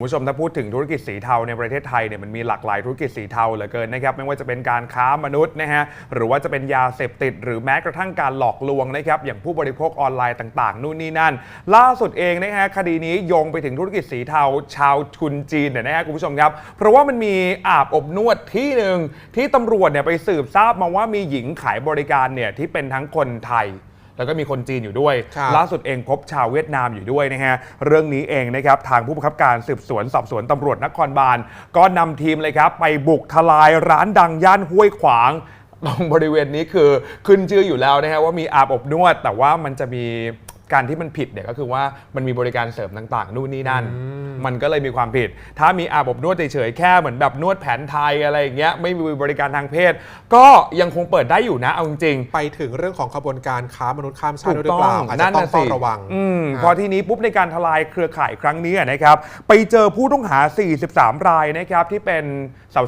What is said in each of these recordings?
คุณผู้ชมถ้าพูดถึงธุรกิจสีเทาในประเทศไทยเนี่ยมันมีหลากหลายธุรกิจสีเทาเหลือเกินนะครับไม่ว่าจะเป็นการค้ามนุษย์นะฮะหรือว่าจะเป็นยาเสพติด หรือแม้กระทั่งการหลอกลวงนะครับอย่างผู้บริโภคออนไลน์ต่าง ๆ นู่นนี่นั่น ล่าสุดเองนะฮะคดีนี้โยงไปถึงธุรกิจสีเทา ชาวทุนจีนเนี่ยนะฮะคุณผู้ชมครับ เพราะว่ามันมีอาบอบนวดที่หนึ่งที่ตำรวจเนี่ยไปสืบทราบมาว่ามีหญิงขายบริการเนี่ยที่เป็นทั้งคนไทย แล้วก็มีคนจีนอยู่ด้วย ครับล่าสุดเองพบชาวเวียดนามอยู่ด้วยนะฮะเรื่องนี้เองนะครับทางผู้บังคับการสืบสวนสอบสวนตำรวจนครบาลก็นำทีมเลยครับไปบุกทลายร้านดังย่านห้วยขวาง ตรงบริเวณนี้คือขึ้นชื่ออยู่แล้วนะฮะว่ามีอาบอบนวด แต่ว่ามันจะมี การที่มันผิดเนี่ยก็คือว่ามันมีบริการเสริมต่างๆนู่นนี่นั่น มันก็เลยมีความผิด ถ้ามีอาบอบนวดเฉยๆแค่เหมือนแบบนวดแผนไทยอะไรอย่างเงี้ยไม่มีบริการทางเพศ ก็ยังคงเปิดได้อยู่นะเอาจริงๆไปถึงเรื่องของขบวนการค้ามนุษย์ข้ามชาถูติกด้วยหรือเปล่าอาจจะนั่นต้องน่ะเฝ้าสิระวังอืมนะพอทีนี้ปุ๊บในการทลายเครือข่ายครั้งนี้นะครับไปเจอผู้ต้องหา 43 รายนะครับที่เป็น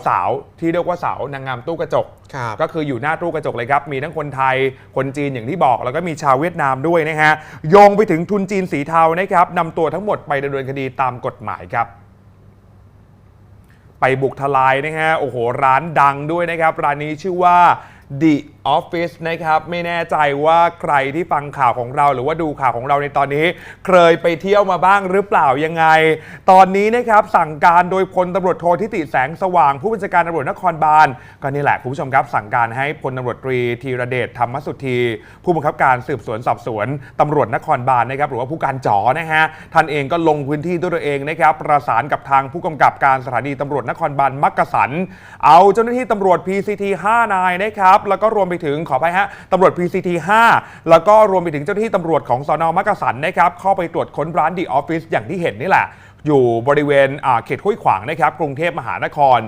สาวๆที่เรียกว่าสาวนางงามตู้กระจกครับ ก็คืออยู่หน้าตู้กระจกเลยครับ มีทั้งคนไทย คนจีนอย่างที่บอก แล้วก็มีชาวเวียดนามด้วยนะฮะ โยงไปถึงทุนจีนสีเทานะครับนำตัวทั้งหมดไปดำเนินคดีตามกฎหมายครับไปบุกทลายนะฮะ โอ้โห ร้านดังด้วยนะครับ ร้านนี้ชื่อว่า The Office นะครับไม่แน่ใจว่าใครที่ฟังข่าวของเรา หรือว่าดูข่าวของเราในตอนนี้ เคยไปเที่ยวมาบ้างหรือเปล่ายังไง ตอนนี้นะครับสั่งการโดยพลตำรวจโททิติแสงสว่าง ผู้บัญชาการตำรวจนครบาลก็นี่แหละคุณผู้ชมครับ สั่งการให้พลตำรวจตรีธีรเดชธรรมสุธี ผู้บังคับการสืบสวนสอบสวนตำรวจนครบาลนะครับหรือว่าผู้การจอนะฮะท่านเองก็ลงพื้นที่ด้วยตัวเองนะครับประสานกับทางผู้กำกับการสถานีตำรวจนครบาลมักกะสัน เอาเจ้าหน้าที่ตำรวจ PCT 5นายนะครับแล้วก็รวมไปถึงขอไปฮะตำรวจ PCT 5 แล้วก็รวมไปถึงเจ้าหน้าที่ตำรวจของสอนอมักกะสันนะครับเข้าไปตรวจค้นร้านดีออฟฟิศอย่างที่เห็นนี่แหละ อยู่บริเวณเขตห้วยขวางนะครับกรุงเทพมหานคร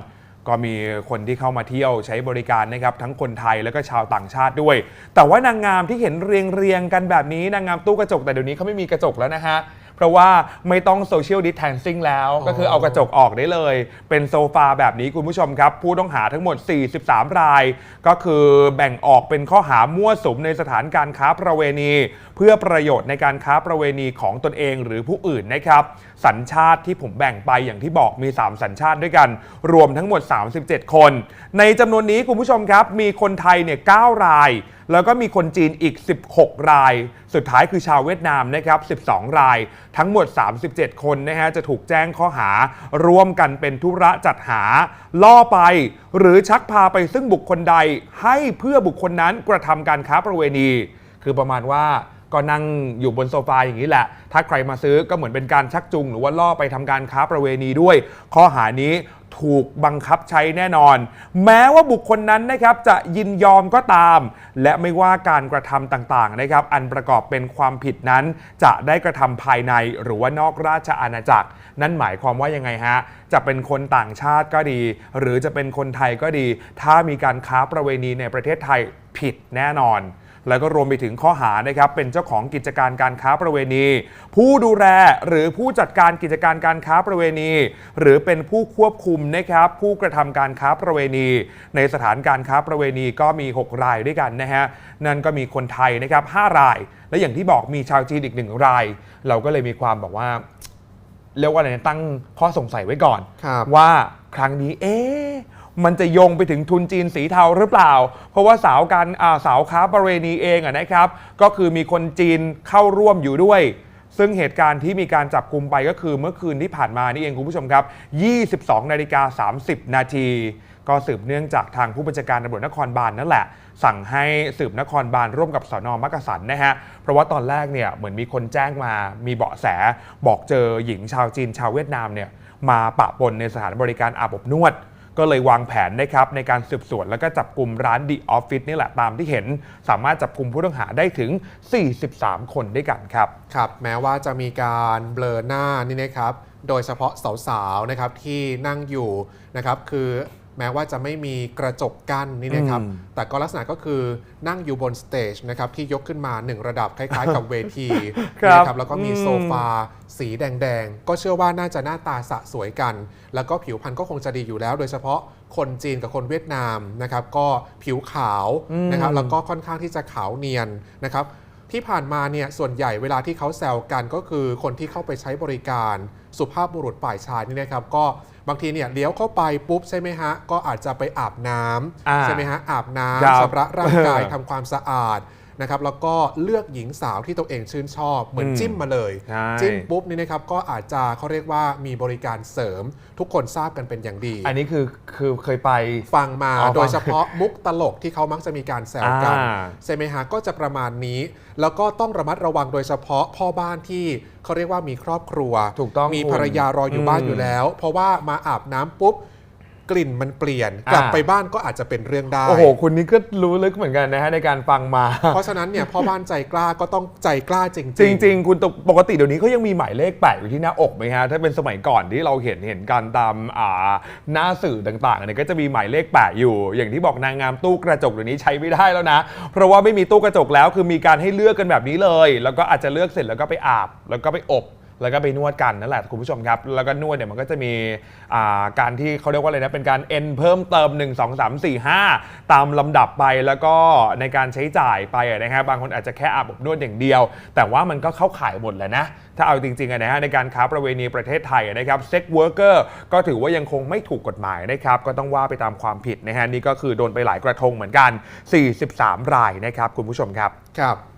ก็มีคนที่เข้ามาเที่ยวใช้บริการนะครับทั้งคนไทยแล้วก็ชาวต่างชาติด้วย แต่ว่านางงามที่เห็นเรียงเรียงๆกันแบบนี้นางงามตู้กระจกแต่เดี๋ยวนี้เขาไม่มีกระจกแล้วนะฮะ ราะว่าไม่ต้องโซเชียลดิสแทนซิ่งแล้วก็คือเอากระจกออกได้เลย เป็นโซฟาแบบนี้คุณผู้ชมครับ ผู้ต้องหาทั้งหมด 43 ราย ก็คือแบ่งออกเป็นข้อหามั่วสุมในสถานการค้าประเวณี เพื่อประโยชน์ในการค้าประเวณีของตนเองหรือผู้อื่นนะครับ สัญชาติที่ผมแบ่งไปอย่างที่บอกมี 3 สัญชาติด้วยกัน รวมทั้งหมด 37 คน ในจำนวนนี้คุณผู้ชมครับ มีคนไทยเนี่ย9รายแล้วก็มีคนจีนอีก 16 ราย สุดท้ายคือชาวเวียดนามนะครับ 12 ราย ทั้งหมด 37 คนนะฮะจะถูกแจ้งข้อหา ร่วมกันเป็นธุระจัดหา ล่อไป หรือชักพาไปซึ่งบุคคลใดให้เพื่อบุคคลนั้นกระทำการค้าประเวณี คือประมาณว่า ก็นั่งอยู่บนโซฟาอย่างนี้แหละ ถ้าใครมาซื้อก็เหมือนเป็นการชักจูงหรือว่าล่อไปทำการค้าประเวณีด้วย ข้อหานี้ถูกบังคับใช้แน่นอน แม้ว่าบุคคลนั้นนะครับจะยินยอมก็ตาม และไม่ว่าการกระทำต่างๆนะครับ อันประกอบเป็นความผิดนั้น จะได้กระทำภายในหรือว่านอกราชอาณาจักร นั่นหมายความว่ายังไงฮะจะเป็นคนต่างชาติก็ดี หรือจะเป็นคนไทยก็ดี ถ้ามีการค้าประเวณีในประเทศไทยผิดแน่นอน แล้วก็รวมไปถึงข้อหานะครับเป็นเจ้าของกิจการการค้าประเวณี ผู้ดูแลหรือผู้จัดการกิจการการค้าประเวณี หรือเป็นผู้ควบคุมนะครับผู้กระทำการค้าประเวณี ในสถานการค้าประเวณีก็มี 6 รายด้วยกันนะฮะนั่นก็มีคนไทยนะครับ5ราย และอย่างที่บอกมีชาวจีนอีกหนึ่งราย เราก็เลยมีความบอกว่าเรียกว่าอะไรนะตั้งข้อสงสัยไว้ก่อนครับว่าครั้งนี้เอ๊ะ มันจะโยงไปถึงทุนจีนสีเทาหรือเปล่า เพราะว่าสาวการสาวค้าประเวณีเองนะครับ ก็คือมีคนจีนเข้าร่วมอยู่ด้วยซึ่งเหตุการณ์ที่มีการจับกลุ่มไปก็คือเมื่อคืนที่ผ่านมานี่เองคุณผู้ชมครับ 22 นาฬิกา 30 นาที ก็สืบเนื่องจากทางผู้บัญชาการตำรวจนครบาลนั่นแหละ สั่งให้สืบนครบาลร่วมกับสอนอมักกะสันนะฮะ เพราะว่าตอนแรกเนี่ยเหมือนมีคนแจ้งมามีเบาะแส บอกเจอหญิงชาวจีนชาวเวียดนามเนี่ยมาปะปนในสถานบริการอาบอบนวด ก็เลยวางแผนนะครับในการสืบสวนแล้วก็จับกลุ่มร้านดีออฟฟิศนี่แหละตามที่เห็น สามารถจับกลุ่มผู้ต้องหาได้ถึง 43 คนด้วยกันครับ ครับ แม้ว่าจะมีการเบลอหน้านี่นะครับ โดยเฉพาะสาวๆนะครับที่นั่งอยู่นะครับคือ แม้ว่าจะไม่มีกระจกกั้นนี่นะครับอืมแต่ก็ลักษณะก็คือนั่งอยู่บนสเตจนะครับที่ยกขึ้นมาหนึ่งระดับคล้ายๆ กับเวทีครับนะครับแล้วก็มีอืมโซฟาสีแดงๆ ก็เชื่อว่าน่าจะหน้าตาสะสวยกัน แล้วก็ผิวพรรณก็คงจะดีอยู่แล้ว โดยเฉพาะคนจีนกับคนเวียดนามนะครับ ก็ผิวขาวนะครับแล้วก็ค่อนข้างที่จะขาวเนียนนะครับ ที่ผ่านมาเนี่ยส่วนใหญ่เวลาที่เขาแซวกันก็คือคนที่เข้าไปใช้บริการสุภาพบุรุษฝ่ายชายนี่นะครับก็บางทีเนี่ยเลี้ยวเข้าไปปุ๊บใช่ไหมฮะก็อาจจะไปอาบน้ำอ่าใช่ไหมฮะอาบน้ครับำชำระร่างกายทำความสะอาด นะครับแล้วก็เลือกหญิงสาวที่ตัวเองชื่นชอบ เหมือนอืมจิ้มมาเลย ใช่ จิ้มปุ๊บนี่นะครับก็อาจจะเขาเรียกว่ามีบริการเสริม ทุกคนทราบกันเป็นอย่างดี อันนี้คือคือเคยไป ฟังมาอ๋อฟังโดยเฉพาะมุกตลกที่เขามักจะมีการแซวกันอ่าใช่ไหมฮะก็จะประมาณนี้ แล้วก็ต้องระมัดระวังโดยเฉพาะพ่อบ้านที่เขาเรียกว่ามีครอบครัวถูกต้องมีคุณภรรยารออยู่บ้านอืมอยู่แล้ว เพราะว่ามาอาบน้ำปุ๊บ กลิ่นมันเปลี่ยนอ่ากลับไปบ้านก็อาจจะเป็นเรื่องได้ โอ้โห คุณนี่ก็รู้ลึกเหมือนกันนะฮะในการฟังมา เพราะฉะนั้นเนี่ยพ่อบ้านใจกล้าก็ต้องใจกล้าจริงๆจริงๆคุณตกปกติเดี๋ยวนี้เขายังมีหมายเลขแปะอยู่ที่หน้าอกไหมฮะถ้าเป็นสมัยก่อนที่เราเห็นเห็นกันตามอ่าหน้าสื่อต่างๆเนี่ยก็จะมีหมายเลขแปะอยู่ อย่างที่บอกนางงามตู้กระจกเดี๋ยวนี้ใช้ไม่ได้แล้วนะ เพราะว่าไม่มีตู้กระจกแล้วคือมีการให้เลือกกันแบบนี้เลย แล้วก็อาจจะเลือกเสร็จแล้วก็ไปอาบแล้วก็ไปอบ แล้วก็ไปนวดกันนั่นแหละคุณผู้ชมครับ แล้วก็นวดเนี่ยมันก็จะมีการที่เขาเรียกว่าอะไรนะเป็นการเอ็นเพิ่มเติม 1 2 3 4 5 ตามลำดับไปแล้วก็ในการใช้จ่ายไปอะนะครับบางคนอาจจะแค่อาบอบนวดอย่างเดียว แต่ว่ามันก็เข้าข่ายหมดแหละนะถ้าเอาจริงๆนะฮะในการค้าประเวณีประเทศไทยนะครับเซ็กเวิร์กเกอร์ก็ถือว่ายังคงไม่ถูกกฎหมายนะครับก็ต้องว่าไปตามความผิดนะฮะนี่ก็คือโดนไปหลายกระทงเหมือนกัน 43 รายนะครับคุณผู้ชมครับครับ